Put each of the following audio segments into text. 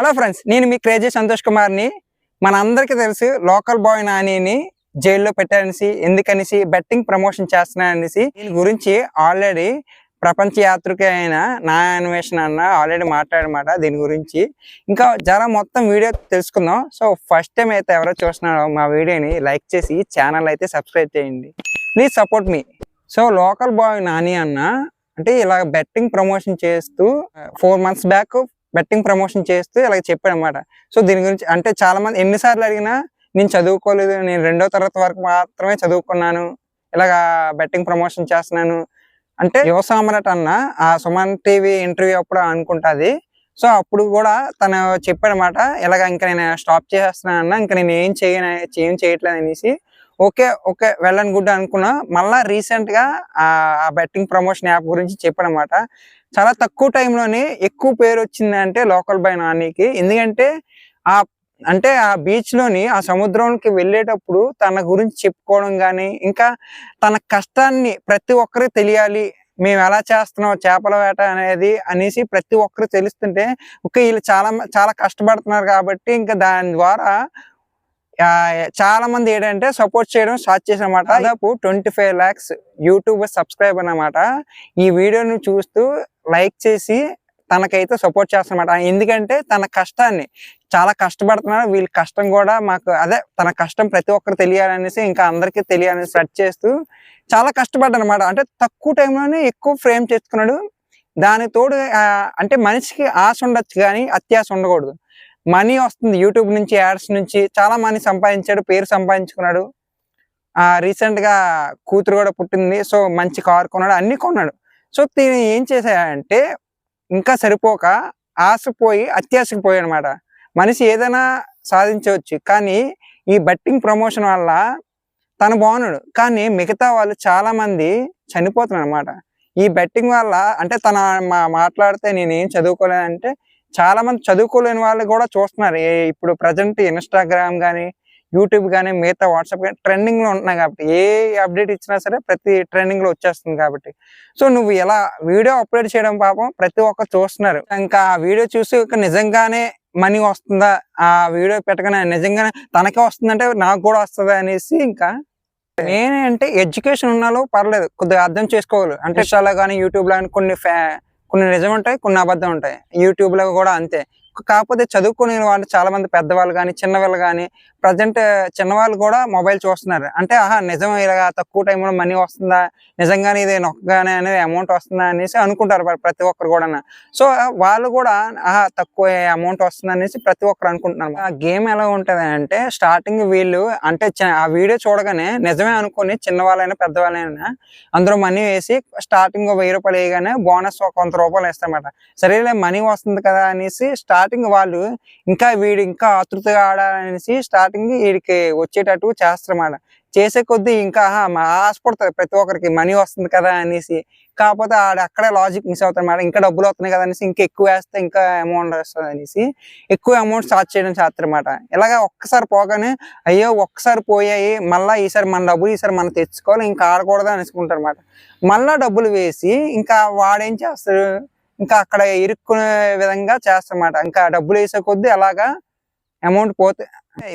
Hello friends నేను మీ crazy Santosh కుమార్ని. మన అందరికీ తెలుసు లోకల్ బాయ్ నానిని జైల్లో పెట్టారనేసి ఎందుకనేసి బెట్టింగ్ ప్రమోషన్ చేస్తున్నారనేసి. దీని గురించి ఆల్రెడీ ప్రపంచ యాత్రిక అయిన నా అన్వేషణ అన్న ఆల్రెడీ మాట్లాడమాట దీని గురించి. ఇంకా జర మొత్తం వీడియో తెలుసుకుందాం. సో ఫస్ట్ టైం అయితే ఎవరో చూస్తున్నారో మా వీడియోని లైక్ చేసి ఛానల్ అయితే సబ్స్క్రైబ్ చేయండి. ప్లీజ్ సపోర్ట్ మీ సో లోకల్ బాయ్ నాని అన్న అంటే ఇలా బెట్టింగ్ ప్రమోషన్ చేస్తూ four months back betting promotion చేస్తూ ఇలా చెప్పాడు అనమాట సో దీని గురించి అంటే చాలా మంది ఎన్నిసార్లు అడిగినా నేను చదువుకోలేదు నేను రెండో తరగతి వరకు మాత్రమే చదువుకున్నాను ఇలాగా బెట్టింగ్ ప్రమోషన్ చేస్తున్నాను. అంటే యువ సామ్రాట్ అన్న ఆ సుమన్ టీవీ ఇంటర్వ్యూ అప్పుడు అనుకుంటుంది. సో అప్పుడు కూడా తను చెప్పాడనమాట ఇలాగ ఇంకా నేను స్టాప్ చేసేస్తున్నాను అన్న ఇంకా నేను ఏం చేయను ఏం చేయట్లేదు అనేసి okay okay well and good అనుకున్నా. మళ్ళా రీసెంట్గా ఆ బెట్టింగ్ ప్రమోషన్ యాప్ గురించి చెప్పనమాట. చాలా తక్కువ టైంలోనే ఎక్కువ పేరు వచ్చింది అంటే లోకల్ బై నానికి. ఎందుకంటే ఆ అంటే ఆ బీచ్లోని ఆ సముద్రంకి వెళ్ళేటప్పుడు తన గురించి చెప్పుకోవడం కానీ ఇంకా తన కష్టాన్ని ప్రతి ఒక్కరికి తెలియాలి. మేము ఎలా చేస్తున్నాం చేపల వేట అనేది అనేసి ప్రతి ఒక్కరు తెలుస్తుంటే ఓకే వీళ్ళు చాలా చాలా కష్టపడుతున్నారు కాబట్టి ఇంకా దాని ద్వారా చాలా మంది ఏంటంటే సపోర్ట్ చేయడం స్టార్ట్ చేసామన్నమాట దాదాపు twenty five lakhs YouTube subscriber అన్నమాట. ఈ వీడియోని చూస్తూ లైక్ చేసి తనకైతే సపోర్ట్ చేస్తానమాట ఎందుకంటే తన కష్టాన్ని చాలా కష్టపడుతున్నారు వీళ్ళ కష్టం కూడా మాకు అదే తన కష్టం ప్రతి ఒక్కరు తెలియాలనేసి ఇంకా అందరికీ తెలియాలని సెర్చ్ చేస్తూ చాలా కష్టపడ్డాడు అనమాట అంటే తక్కువ టైంలోనే ఎక్కువ ఫ్రేమ్ చేసుకున్నాడు దాని తోడు ఆ, అంటే మనిషికి ఆశ ఉండొచ్చు కానీ అత్యాశ ఉండకూడదు. మనీ వస్తుంది యూట్యూబ్ నుంచి యాడ్స్ నుంచి. చాలా మనీ సంపాదించాడు పేరు సంపాదించుకున్నాడు. ఆ రీసెంట్గా కూతురు కూడా పుట్టింది. సో మంచి కార్ కొన్నాడు అన్ని కొన్నాడు. సో దీని ఏం చేశాడంటే ఇంకా సరిపోక ఆశ పోయి అత్యాశకు పోయాడు అనమాట మనిషి ఏదైనా సాధించవచ్చు. కానీ ఈ బెట్టింగ్ ప్రమోషన్ వల్ల తను బాగున్నాడు. కానీ మిగతా వాళ్ళు చాలా మంది చనిపోతున్నారు అనమాట ఈ బెట్టింగ్ వల్ల అంటే తన మా మాట్లాడితే నేను ఏం చదువుకోలేదంటే చాలా మంది చదువుకోలేని వాళ్ళు కూడా చూస్తున్నారు. ఇప్పుడు ప్రజెంట్ ఇన్స్టాగ్రామ్ కానీ యూట్యూబ్ కానీ మిగతా వాట్సాప్ కానీ ట్రెండింగ్లో ఉంటున్నాయి కాబట్టి. ఏ అప్డేట్ ఇచ్చినా సరే ప్రతి ట్రెండింగ్లో వచ్చేస్తుంది కాబట్టి. సో నువ్వు ఎలా వీడియో అప్లోడ్ చేయడం పాపం ప్రతి ఒక్కరు చూస్తున్నారు. ఇంకా ఆ వీడియో చూసి నిజంగానే మనీ వస్తుందా? ఆ వీడియో పెట్టగానే నిజంగానే తనకే వస్తుందంటే నాకు కూడా వస్తుంది అనేసి ఇంకా నేనంటే ఎడ్యుకేషన్ ఉన్నాలో పర్లేదు. కొద్దిగా అర్థం చేసుకోవాలి. అంటే చాలా కానీ యూట్యూబ్లో కానీ కొన్ని ఫ్యా- కొన్ని నిజం ఉంటాయి కొన్ని అబద్ధం ఉంటాయి యూట్యూబ్లో కూడా అంతే. కాకపోతే చదువుకునే వాళ్ళు చాలా మంది పెద్దవాళ్ళు కానీ చిన్నవాళ్ళు కానీ ప్రజెంట్ చిన్నవాళ్ళు కూడా మొబైల్ చూస్తున్నారు. అంటే ఆహా నిజం ఇలాగా తక్కువ టైంలో మనీ వస్తుందా? నిజంగానే ఇది నొక్కగానే అనేది అమౌంట్ వస్తుందా అనేసి అనుకుంటారు ప్రతి ఒక్కరు కూడా సో వాళ్ళు కూడా ఆహా తక్కువ అమౌంట్ వస్తుంది అనేసి ప్రతి ఒక్కరు అనుకుంటున్నారు. ఆ గేమ్ ఎలా ఉంటది అంటే స్టార్టింగ్ వీళ్ళు అంటే చ- ఆ వీడియో చూడగానే నిజమే అనుకుని చిన్నవాళ్ళైనా పెద్దవాళ్ళైనా అందులో మనీ వేసి స్టార్టింగ్ వెయ్యి రూపాయలు వేయగానే బోనస్ ఒక వంద రూపాయలు వేస్తారన్నమాట. సరేలే మనీ వస్తుంది కదా అనేసి స్టార్టింగ్ వాళ్ళు ఇంకా వీడు ఇంకా ఆతృతగా ఆడాలనేసి స్టార్టింగ్ వీడికి వచ్చేటట్టు చేస్తారన్నమాట. చేసే కొద్దీ ఇంకా ఆహా, ప్రతి ఒక్కరికి మనీ వస్తుంది కదా అనేసి. కాకపోతే ఆడ అక్కడే లాజిక్ మిస్ అవుతారు ఇంకా డబ్బులు వస్తున్నాయి కదా అనేసి ఇంకా ఎక్కువ వేస్తే ఇంకా అమౌంట్ వస్తుంది అనేసి ఎక్కువ అమౌంట్ స్టార్ట్ చేయడం చేస్తారన్నమాట. ఇలాగ ఒక్కసారి పోగానే అయ్యో ఒక్కసారి పోయాయి మళ్ళా ఈసారి మన డబ్బులు ఈసారి మనం తెచ్చుకోవాలి ఇంకా ఆడకూడదు అనుకుంటారు అనమాట మళ్ళా డబ్బులు వేసి ఇంకా వాడేం చేస్తారు? ఇంకా అక్కడ ఇరుక్కునే విధంగా చేస్తారన్నమాట. ఇంకా డబ్బులు వేసే కొద్దీ అలాగా అమౌంట్ పోతే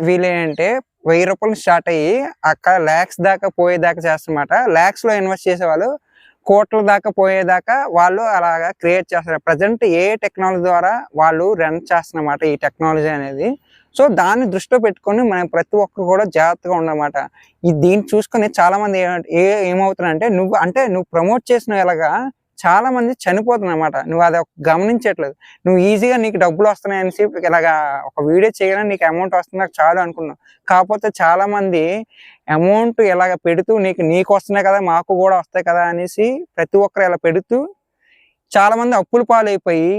వీలేంటే వెయ్యి రూపాయలు స్టార్ట్ అయ్యి అక్కడ ల్యాక్స్ దాకా పోయేదాకా చేస్తారన్నమాట. ల్యాక్స్లో ఇన్వెస్ట్ చేసే వాళ్ళు కోట్ల దాకా పోయేదాకా వాళ్ళు అలాగా క్రియేట్ చేస్తారు. ప్రజెంట్ ఏ టెక్నాలజీ ద్వారా వాళ్ళు రన్ చేస్తున్నమాట ఈ టెక్నాలజీ అనేది. సో దాన్ని దృష్టిలో పెట్టుకొని మనం ప్రతి ఒక్కరు కూడా జాగ్రత్తగా ఉండమాట ఈ దీన్ని చూసుకొని చాలా మంది ఏ- ఏ ఏమవుతున్నారంటే నువ్వు అంటే నువ్వు ప్రమోట్ చేసిన ఎలాగా చాలా మంది చనిపోతున్నమాట నువ్వు అది గమనించట్లేదు. నువ్వు ఈజీగా నీకు డబ్బులు వస్తున్నాయి అనేసి ఇలాగా ఒక వీడియో చేయగానే నీకు అమౌంట్ వస్తుంది నాకు చాలు అనుకున్నావు. కాకపోతే చాలా మంది అమౌంట్ ఇలాగ పెడుతూ నీకు నీకు వస్తున్నాయి కదా మాకు కూడా వస్తాయి కదా అనేసి ప్రతి ఒక్కరు ఇలా పెడుతూ చాలా మంది అప్పుల పాలైపోయి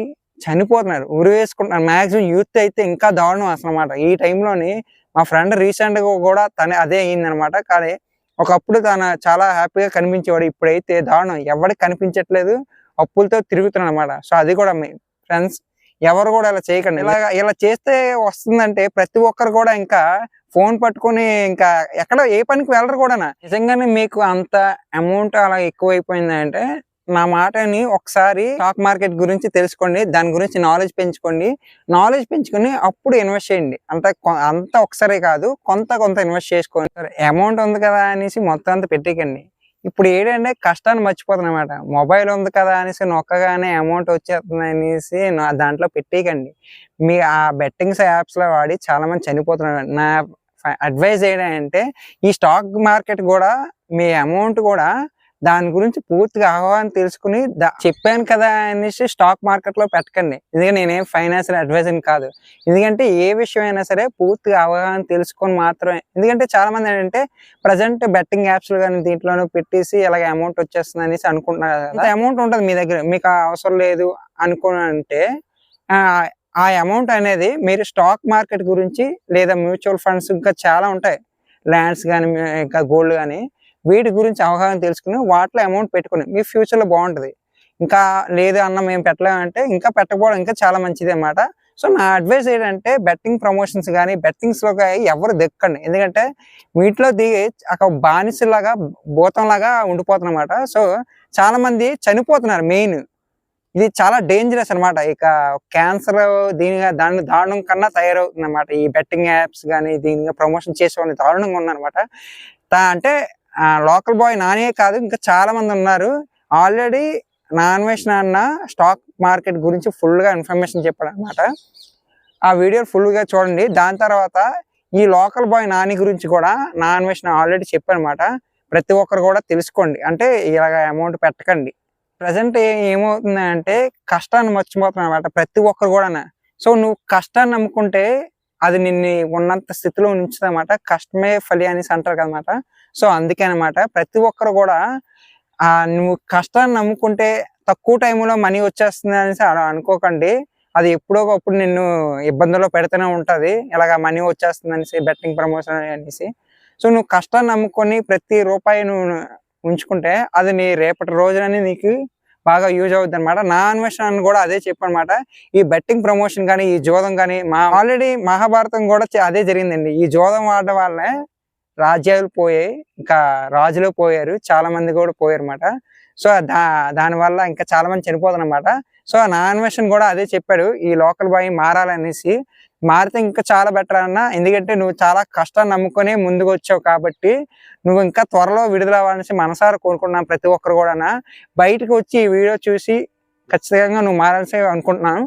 చనిపోతున్నారు. ఉరి వేసుకుంటున్నారు. మాక్సిమం యూత్ అయితే ఇంకా దారుణం అసలు అనమాట ఈ టైంలోని మా ఫ్రెండ్ రీసెంట్గా కూడా తనే అదే అయిందనమాట కానీ ఒకప్పుడు తన చాలా హ్యాపీగా కనిపించేవాడు. ఇప్పుడైతే దారుణం. ఎవరికి కనిపించట్లేదు. అప్పులతో తిరుగుతున్నాడు అనమాట సో అది కూడా మీ ఫ్రెండ్స్ ఎవరు కూడా ఇలా చేయకండి. ఇలా ఇలా చేస్తే వస్తుందంటే ప్రతి ఒక్కరు కూడా ఇంకా ఫోన్ పట్టుకొని ఇంకా ఎక్కడ ఏ పనికి వెళ్ళరు కూడా నిజంగానే మీకు అంత అమౌంట్ అలా ఎక్కువైపోయిందంటే నా మాటని ఒకసారి స్టాక్ మార్కెట్ గురించి తెలుసుకోండి దాని గురించి నాలెడ్జ్ పెంచుకోండి. నాలెడ్జ్ పెంచుకొని అప్పుడు ఇన్వెస్ట్ చేయండి. అంత కొ- అంత ఒకసారి కాదు కొంత కొంత ఇన్వెస్ట్ చేసుకోండి. అమౌంట్ ఉంది కదా అనేసి మొత్తం అంతా పెట్టేకండి ఇప్పుడు ఏంటంటే కష్టాన్ని మర్చిపోతున్నమాట మొబైల్ ఉంది కదా అనేసి నొక్కగానే అమౌంట్ వచ్చేస్తుంది అనేసి నా దాంట్లో పెట్టేయకండి. మీ ఆ బెట్టింగ్స్ యాప్స్లో వాడి చాలా మంది చనిపోతున్నారు. నా అడ్వైజ్ ఏంటంటే ఈ స్టాక్ మార్కెట్ కూడా మీ అమౌంట్ కూడా దాని గురించి పూర్తిగా అవగాహన తెలుసుకుని చెప్పాను కదా అనేసి స్టాక్ మార్కెట్లో పెట్టకండి. ఎందుకంటే నేనేం ఫైనాన్షియల్ అడ్వైజర్ కాదు. ఎందుకంటే ఏ విషయం అయినా సరే పూర్తిగా అవగాహన తెలుసుకొని మాత్రమే. ఎందుకంటే చాలా మంది ఏంటంటే ప్రజెంట్ బెట్టింగ్ యాప్స్ కానీ దీంట్లోనూ పెట్టేసి ఇలాగ అమౌంట్ వచ్చేస్తుంది అనేసి అనుకుంటున్నారు కదా. అమౌంట్ ఉంటుంది మీ దగ్గర. మీకు అవసరం లేదు అనుకుని అంటే ఆ, ఆ అమౌంట్ అనేది మీరు స్టాక్ మార్కెట్ గురించి లేదా మ్యూచువల్ ఫండ్స్ ఇంకా చాలా ఉంటాయి. ల్యాండ్స్ కానీ ఇంకా గోల్డ్ కానీ వీటి గురించి అవగాహన తెలుసుకుని వాటిలో అమౌంట్ పెట్టుకుని మీ ఫ్యూచర్లో లో బాగుంటుంది. ఇంకా లేదు అన్న మేము పెట్టలేమంటే ఇంకా పెట్టకపోవడం ఇంకా చాలా మంచిది అన్నమాట. సో నా అడ్వైస్ ఏంటంటే బెట్టింగ్ ప్రమోషన్స్ కానీ బెట్టింగ్స్లో కానీ ఎవరు దిక్కండి ఎందుకంటే వీటిలో దిగి ఒక బానిసలాగా భూతంలాగా ఉండిపోతున్నమాట సో చాలా మంది చనిపోతున్నారు మెయిన్ ఇది చాలా డేంజరస్ అన్నమాట. ఇక క్యాన్సర్ దీనిగా దాన్ని దారుణం కన్నా తయారవుతుంది అనమాట ఈ బెట్టింగ్ యాప్స్ కానీ దీనిగా ప్రమోషన్ చేసే వాళ్ళు దారుణంగా ఉన్నారనమాట అంటే లోకల్ బాయ్ నానే కాదు ఇంకా చాలా మంది ఉన్నారు. ఆల్రెడీ నాన్ అన్వేషణ అన్న స్టాక్ మార్కెట్ గురించి ఫుల్గా గా ఇన్ఫర్మేషన్ చెప్పాడు అనమాట ఆ వీడియో ఫుల్గా గా చూడండి. దాని తర్వాత ఈ లోకల్ బాయ్ నాని గురించి కూడా నాన్ అన్వేషణ ఆల్రెడీ చెప్పానమాట ప్రతి ఒక్కరు కూడా తెలుసుకోండి. అంటే ఇలాగ అమౌంట్ పెట్టకండి. ప్రజెంట్ ఏమవుతుంది అంటే కష్టాన్ని మర్చిపోతున్నావు అనమాట ప్రతి ఒక్కరు కూడా సో నువ్వు కష్టాన్ని నమ్ముకుంటే అది నిన్ను ఉన్నంత స్థితిలో ఉంచుదన్నమాట కష్టమే ఫలి అనేసి అంటారు కదనమాట సో అందుకే అనమాట ప్రతి ఒక్కరు కూడా ఆ నువ్వు కష్టాన్ని నమ్ముకుంటే తక్కువ టైంలో మనీ వచ్చేస్తుంది అనేసి అలా అనుకోకండి. అది ఎప్పుడో ఒకప్పుడు నిన్ను ఇబ్బందుల్లో పెడుతూనే ఉంటుంది. ఇలాగ మనీ వచ్చేస్తుంది అనేసి బెట్టింగ్ ప్రమోషన్ అనేసి. సో నువ్వు కష్టాన్ని నమ్ముకొని ప్రతి రూపాయి నువ్వు ఉంచుకుంటే అది నీ రేపటి రోజునని నీకు బాగా యూజ్ అవుతుంది అనమాట నా అన్వేషణ కూడా అదే చెప్పనమాట ఈ బెట్టింగ్ ప్రమోషన్ కానీ ఈ జోదం కానీ మా ఆల్రెడీ మహాభారతం కూడా అదే జరిగిందండి. ఈ జోదం ఆడడం వల్లనే రాజ్యాలు పోయాయి ఇంకా రాజులు పోయారు చాలా మంది కూడా పోయారు అనమాట సో దా దాని వల్ల ఇంకా చాలా మంది చనిపోతున్నమాట సో నా అన్వేషణ కూడా అదే చెప్పాడు ఈ లోకల్ బాయ్ మారాలనేసి. మారితే ఇంకా చాలా బెటర్ అన్న ఎందుకంటే నువ్వు చాలా కష్టాన్ని నమ్ముకొని ముందుకు వచ్చావు కాబట్టి నువ్వు ఇంకా త్వరలో విడుదల అవ్వాలనేసి మనసారా కోరుకుంటున్నాను ప్రతి ఒక్కరు కూడా బయటకు వచ్చి ఈ వీడియో చూసి ఖచ్చితంగా నువ్వు మారాల్సి అనుకుంటున్నాను.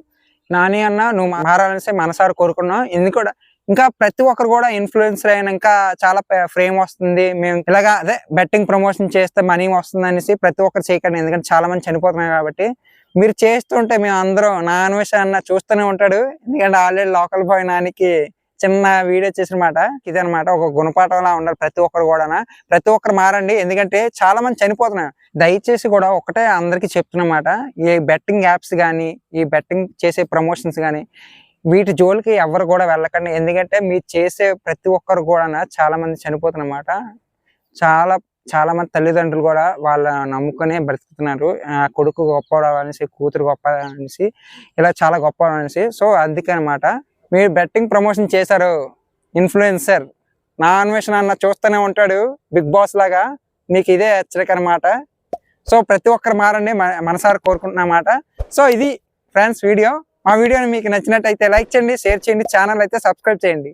నాని అన్న నువ్వు మారాలనేసి మనసారా కోరుకున్నావు ఎందుకు ఇంకా ప్రతి ఒక్కరు కూడా ఇన్ఫ్లుయెన్సర్ అయినాక చాలా ఫ్రేమ్ వస్తుంది. మేము ఇలాగా అదే బెట్టింగ్ ప్రమోషన్ చేస్తే మనీ వస్తుంది అనేసి ప్రతి ఒక్కరు చేయకండి. ఎందుకంటే చాలా మంది చనిపోతున్నారు కాబట్టి. మీరు చేస్తుంటే మేము అందరం నాన్ అన్న చూస్తూనే ఉంటాడు. ఎందుకంటే ఆల్రెడీ లోకల్ బాయ్ నానికి చిన్న వీడియో చేసినమాట. ఇదనమాట ఒక గుణపాఠంలా ఉండాలి ప్రతి ఒక్కరు కూడా ప్రతి ఒక్కరు మారండి. ఎందుకంటే చాలా మంది చనిపోతున్నారు. దయచేసి కూడా ఒకటే అందరికీ చెప్తున్నమాట. ఈ బెట్టింగ్ యాప్స్ కానీ ఈ బెట్టింగ్ చేసే ప్రమోషన్స్ కానీ వీటి జోలికి ఎవరు కూడా వెళ్ళకండి. ఎందుకంటే మీరు చేసే ప్రతి ఒక్కరు కూడా చాలా మంది చనిపోతున్నమాట. చాలా చాలా మంది తల్లిదండ్రులు కూడా వాళ్ళ నమ్ముకునే బ్రతుకుతున్నారు. ఆ, కొడుకు గొప్ప అనేసి కూతురు గొప్ప అనేసి ఇలా చాలా గొప్ప అనేసి సో అందుకనమాట మీరు బెట్టింగ్ ప్రమోషన్ చేశారు. ఇన్ఫ్లుయెన్సర్. నా అన్వేషణ అన్న చూస్తూనే ఉంటాడు. బిగ్ బాస్ లాగా మీకు ఇదే హెచ్చరిక అనమాట సో ప్రతి ఒక్కరు మారండి. మనసారి కోరుకుంటున్నమాట. సో ఇది ఫ్రెండ్స్ వీడియో. మా వీడియోని మీకు నచ్చినట్టయితే లైక్ చేయండి షేర్ చేయండి ఛానల్ అయితే సబ్స్క్రైబ్ చేయండి.